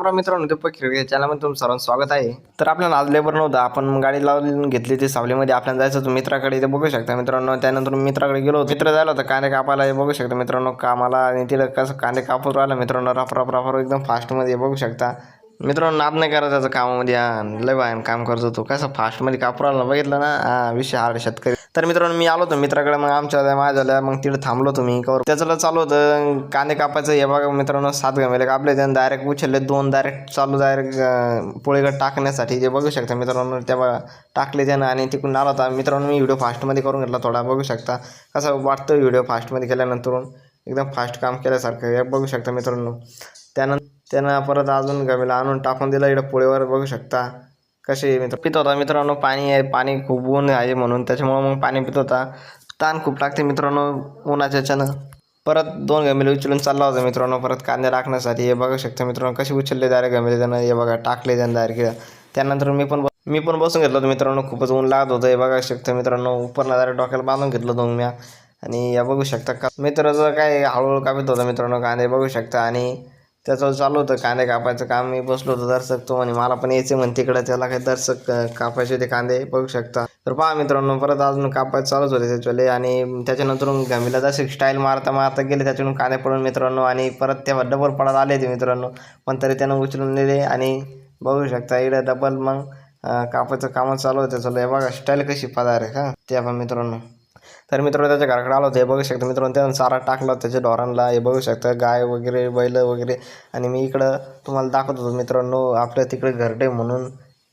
राम राम मित्रांनो ते खिरगे चॅनलमध्ये तुमचं सर्वांचं स्वागत आहे. तर आपल्याला आज लेबर नव्हतं आपण गाडी लावून घेतली ती सावलीमध्ये. आपल्याला जायचं होतं मित्राकडे ते बघू शकता मित्रांनो. त्यानंतर मित्राकडे गेलो मित्र जायला होता कांदे कापायला बघू शकता मित्रांनो. कामाला आणि तिला कसं कांदे कापूर राहिला मित्रांनो. रफ रफ रफ एकदम फास्टमध्ये बघू शकता. मित्रांनो नाप नाही करायचं कामामध्ये लय बाय काम करतो तो. कसं फास्टमध्ये कापूर आला बघितलं ना? हा विषय हार्ड शेतकरी. तर मित्रांनो मी आलो होतो मित्राकडे मग आमच्या माझ्या मग तिथं थांबलो तुम्ही कवर. त्याचं चालू होतं कांदे कापायचं हे बघा मित्रांनो सात गमेले कापले त्यानं डायरेक्ट उचलले दोन डायरेक्ट चालू डायरेक्ट पोळीकडे टाकण्यासाठी. जे बघू शकता मित्रांनो तेव्हा टाकले त्यानं आणि तिकडून आला होता. मित्रांनो मी व्हिडिओ फास्टमध्ये करून घेतला थोडा बघू शकता. कसं वाटतं व्हिडिओ फास्टमध्ये केल्यानंतर एकदम फास्ट काम केल्यासारखं हे बघू शकता मित्रांनो. त्यानंतर त्यानं परत अजून गमेला आणून टाकून दिलं इकडं पोळीवर बघू शकता. कसे मित्र पित होता मित्रांनो पाणी आहे. पाणी खूप ऊन आहे म्हणून त्याच्यामुळं मग पाणी पित होता ताण खूप लागते मित्रांनो उन्हाच्या याच्यानं परत दोन गमेले उचलून चालला होता मित्रांनो. परत कांदे राखण्यासाठी. हे बघू शकता मित्रांनो कसे उचलले डायरेक्ट गमेले त्यानं. हे बघा टाकले त्यानं डायरेक्ट त्यानंतर मी पण मी पण बसून घेतलं होतं मित्रांनो. खूपच ऊन लागत होतं. हे बघा शकतं मित्रांनो उपरला डायरेक्ट डोक्याला बांधून घेतलं होतं म्या आणि या बघू शकता का मित्राचं काय हळूहळू कापित होतं मित्रांनो कांदे बघू शकता. आणि त्याचं चालू होतं कांदे कापायचं काम. मी बसलो होतो दर्शक तो म्हणे मला पण यायचं म्हणे तिकडं त्याला काही दर्शक कापायचे ते कांदे बघू शकता. तर पहा मित्रांनो परत अजून कापायचं चालूच होते त्याच्याले आणि त्याच्यानंतर गमीला जसे स्टाईल मारता मारता गेले त्याच्यातून कांदे पडून मित्रांनो आणि परत तेव्हा डबल पडत आले ते मित्रांनो. पण तरी त्यानं उचलून नेले आणि बघू शकता इकडं डबल मग कापायचं काम चालू होतं. त्याचं हे बघा स्टाईल कशी पदार आहे का ते आपण मित्रांनो. तर मित्रांनो त्याच्या घराकडे आलो होतो. हे बघू शकता मित्रांनो त्यानं चारा टाकला होता त्याच्या ढोरांना. हे बघू शकता गाय वगैरे बैल वगैरे. आणि मी इकडं तुम्हाला दाखवत होतो मित्रांनो आपल्या तिकडे घरटे म्हणून.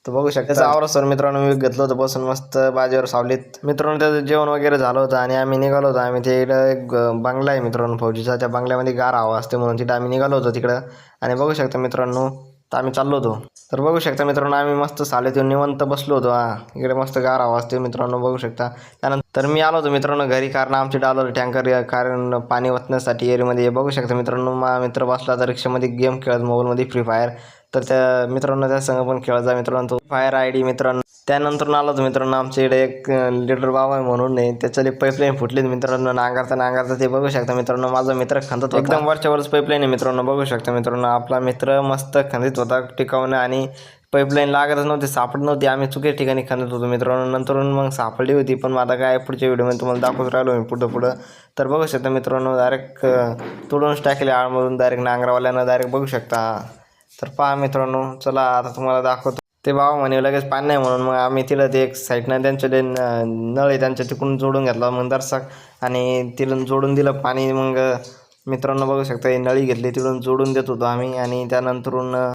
तर बघू शकता. आवरा सर मित्रांनो मी घेतलं होतं बसून मस्त बाजेवर सावलीत. मित्रांनो त्याचं जेवण वगैरे झालं होतं आणि आम्ही निघालो होतो. आम्ही ते इकडं एक बंगला आहे मित्रांनो फौजीचा. त्या बंगल्यामध्ये गार हवा असते म्हणून तिथं आम्ही निघालो होतो तिकडं. आणि बघू शकता मित्रांनो तर आम्ही चाललो होतो. तर बघू शकता मित्रांनो आम्ही मस्त साले येऊन निवंत बसलो होतो हां. इकडे मस्त गार आवाज तो मित्रांनो बघू शकता. त्यानंतर मी आलो होतो मित्रांनो घरी कारण आमचे डॉलर टँकर कारण पाणी ओतण्यासाठी एरीमध्ये बघू शकता मित्रांनो मा मित्र बसला तर रिक्षामध्ये गेम खेळत मोबाईलमध्ये फ्री फायर तर त्या मित्रांनो त्या संग पण खेळायचा मित्रांनो. तो फायर आय डी मित्रांनो. त्यानंतर आलो मित्रांनो आमच्या इकडे एक लिडर बाबा आहे म्हणून नाही त्याच्याले पाईपलाईन फुटली मित्रांनो नांगरता नांगरता ते बघू शकता मित्रांनो. माझा मित्र खंदत एकदम वरच्या वरच पाईपलाईन आहे मित्रांनो बघू शकता मित्रांनो. आपला मित्र मस्त खंदित होता टिकवणं आणि पाईपलाईन लागतच नव्हती सापडत नव्हती. आम्ही चुकीच्या ठिकाणी खंदत होतो मित्रांनो. नंतर मग सापडली होती पण आता काय पुढच्या व्हिडिओमध्ये तुम्हाला दाखवत राहिलो मी पुढं पुढं. तर बघू शकता मित्रांनो डायरेक्ट तोडूनच टाकले आळमधून डायरेक्ट नांगरावाल्यानं डायरेक्ट बघू शकता. तर पहा मित्रांनो चला आता तुम्हाला दाखवतो. ते बाबा म्हणे लगेच पाणी नाही म्हणून. मग आम्ही तिला ते एक साईडनं त्यांचे ते न- नळ आहे त्यांच्या तिकडून जोडून घेतला मग दरसाक आणि तिला जोडून दिलं पाणी. मग मित्रांनो बघू शकता ही नळी घेतली तिकडून जोडून देत होतो आम्ही आणि त्यानंतरून